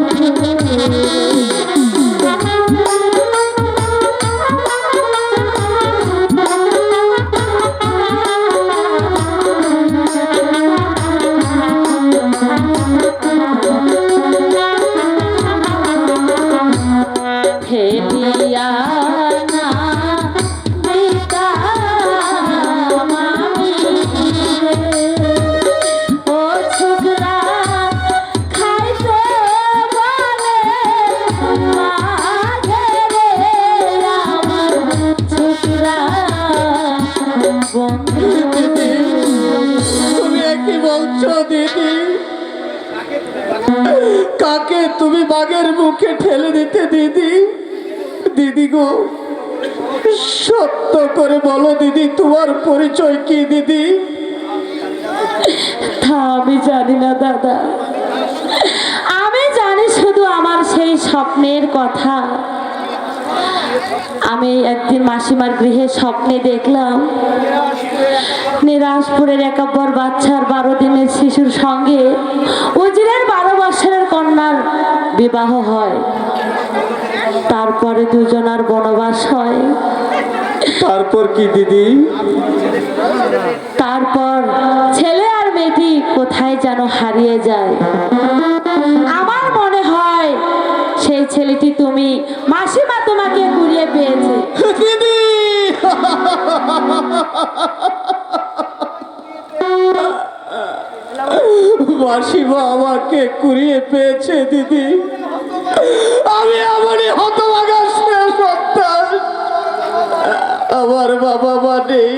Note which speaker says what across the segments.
Speaker 1: বন্ধু ফেলিয়া
Speaker 2: দিদি কাকে তুমি বাঘের মুখে ঠেলে দিতে, দিদি? দিদি গো, সত্য করে বলো দিদি, তোমার পরিচয় কি দিদি?
Speaker 1: আমি জানি না, দাদা। আমি জানি শুধু আমার সেই স্বপ্নের কথা। আমি একদিন মাসিমার গৃহে স্বপ্নে দেখলাম নিরাজপুরের একাব্বর বাচ্চার বারো দিনের শিশুর সঙ্গে উজিরের বারো বছরের কন্যার বিবাহ হয়। তারপরে দুজনার বনবাস হয়।
Speaker 2: তারপর কি দিদি?
Speaker 1: তারপর ছেলে আর মেয়েটি কোথায় যেন হারিয়ে যায়। আমার মনে হয় সেই ছেলেটি তুমি মাসিমা
Speaker 2: মাসিমা আমাকে কুড়িয়ে পেয়েছে, দিদি। আমি আমারই হতভাগা সন্তান। আমার বাবা মা নেই।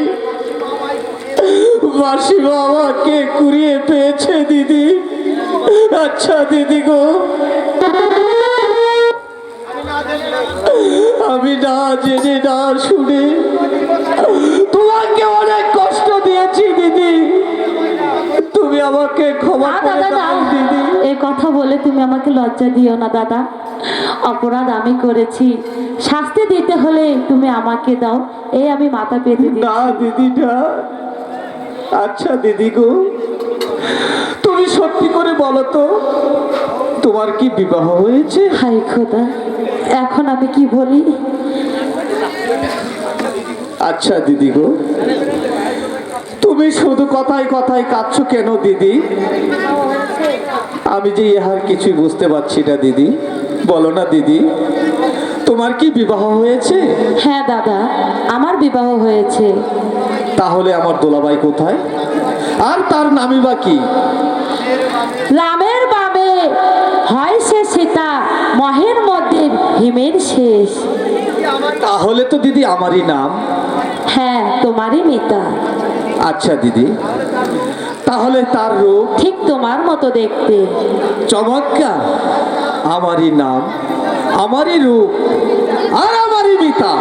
Speaker 2: মাসিমা আমাকে কুড়িয়ে পেয়েছে, দিদি। আচ্ছা দিদি গো। আমি না জেনে, না শুনে আমাকে ক্ষমা করে দাও দিদি।
Speaker 1: এ কথা বলে তুমি আমাকে লজ্জা দিও না দাদা। অপরাধ আমি করেছি। শাস্তি দিতে হলে তুমি আমাকে দাও। এই আমি মাথা পেতে দিই
Speaker 2: না দিদি না আচ্ছা দিদি গো। তুমি সত্যি করে বলো তো তোমার কি বিবাহ হয়েছে?
Speaker 1: হাই খোদা এখন আমি কি বলি?
Speaker 2: আচ্ছা দিদি গো। তুমি শুধু কথায় কথায় কাঁদছো কেন দিদি? আমি যে ইহার কিছুই বুঝতে পারছি না দিদি। বলো না দিদি তোমার কি বিবাহ হয়েছে?
Speaker 1: হ্যাঁ দাদা আমার বিবাহ হয়েছে।
Speaker 2: তাহলে আমার দোলাবাই কোথায়? আর তার নামই বা কি?
Speaker 1: রামের বাবে হয় সে সীতা মহের মধ্যে হিমের শেষ।
Speaker 2: তাহলে তো দিদি আমারই নাম।
Speaker 1: হ্যাঁ তোমারই মিতা।
Speaker 2: আচ্ছা দিদি। তাহলে তার রূপ?
Speaker 1: ঠিক তোমার মতো দেখতে।
Speaker 2: চমৎকার। আমারই নাম আমারই রূপ আর আমারই মিতা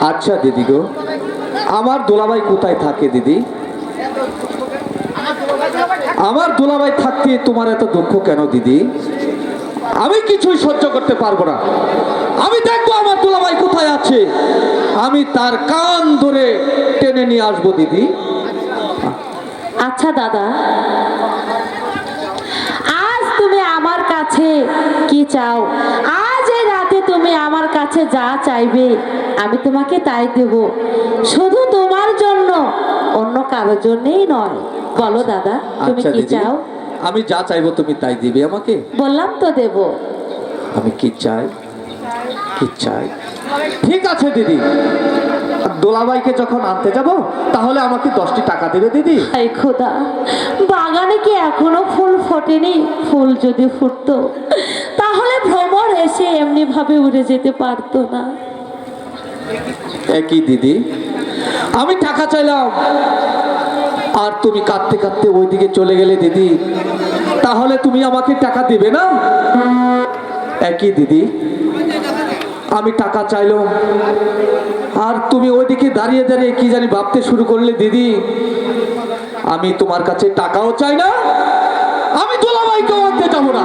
Speaker 2: আচ্ছা দিদি গো আমার দোলাবাই কোথায় থাকে দিদি? আমার দোলাবাই থাকতে তোমার এত দুঃখ কেন দিদি? আমি কিছুই সহ্য করতে পারব না। আমি দেখব আমার দোলাবাই কোথায় আছে। আমি তার কান ধরে টেনে নিয়ে আসব দিদি।
Speaker 1: আচ্ছা দাদা। আজ তুমি আমার কাছে কি চাও? আজ এই রাতে তুমি আমার কাছে যা চাইবে আমি তোমাকে তাই দেব। শুধু তোমার জন্য অন্য কারোর জন্যই নয়। বলো দাদা তুমি
Speaker 2: আচ্ছা
Speaker 1: কি চাও?
Speaker 2: আমি যা চাইব তুমি তাই দিবে আমাকে?
Speaker 1: বললাম তো দেব।
Speaker 2: আমি কি চাই? কি চাই? ঠিক আছে দিদি। দোলাবাইকে যখন আনতে যাব তাহলে আমাকে দশটি টাকা দেবে দিদি।
Speaker 1: হাই খোদা বাগানে কি এখনও ফুল ফোটেনি? ফুল যদি ফুটতো তাহলে ভ্রমর এসে এমনি ভাবে উড়ে যেতে পারতো না।
Speaker 2: একই দিদি? আমি টাকা চাইলাম। আর তুমি কাঁদতে কাঁদতে ওইদিকে চলে গেলে দিদি তাহলে তুমি আমাকে টাকা দেবে না? একই দিদি? আমি টাকা চাইলাম। আর তুমি ওইদিকে দাঁড়িয়ে দাঁড়িয়ে কি জানি ভাবতে শুরু করলে, দিদি? আমি তোমার কাছে টাকাও চাই না, আমি দোলাবাইকেও আনতে যাব না।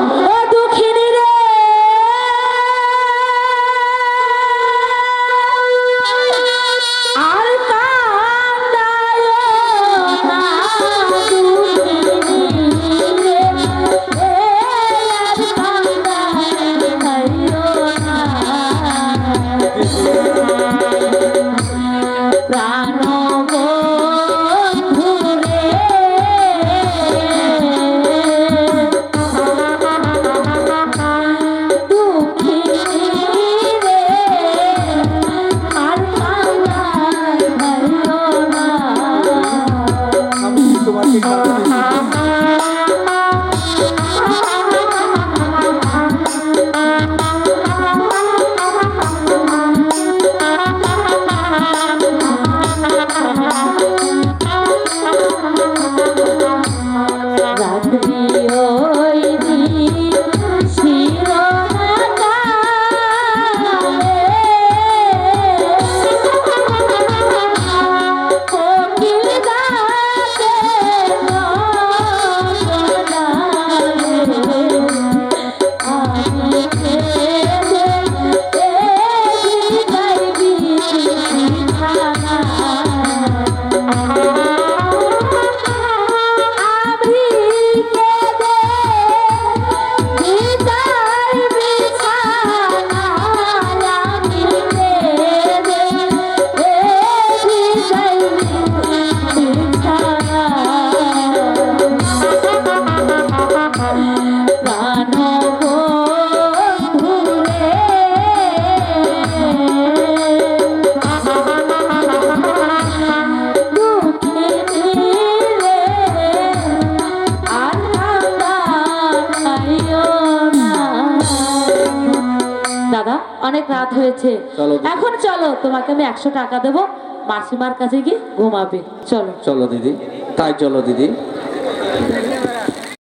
Speaker 1: তোমাকে Thank you. রাত হয়েছে। এখন চলো তোমাকে আমি একশো টাকা দেবো। মাসিমার কাছে গিয়ে ঘুমাবে। চলো।
Speaker 2: চলো দিদি। তাই চলো দিদি।